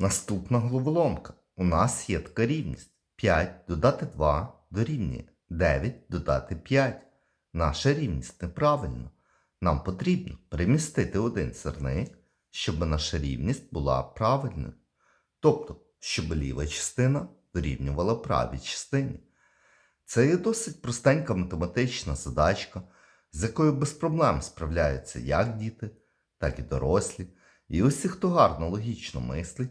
Наступна головоломка. У нас є така рівність. 5 додати 2 дорівнює 9 додати 5. Наша рівність неправильна. Нам потрібно перемістити один сирник, щоб наша рівність була правильною. Тобто, щоб ліва частина дорівнювала правій частині. Це є досить простенька математична задачка, з якою без проблем справляються як діти, так і дорослі. І усі, хто гарно логічно мислить,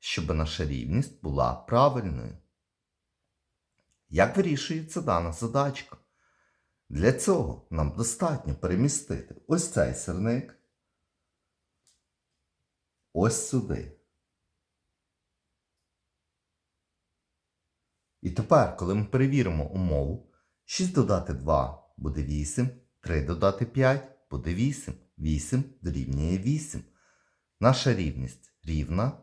щоб наша рівність була правильною. Як вирішується дана задачка? Для цього нам достатньо перемістити ось цей сирник ось сюди. І тепер, коли ми перевіримо умову, 6 додати 2 буде 8, 3 додати 5 буде 8, 8 дорівнює 8. Наша рівність рівна,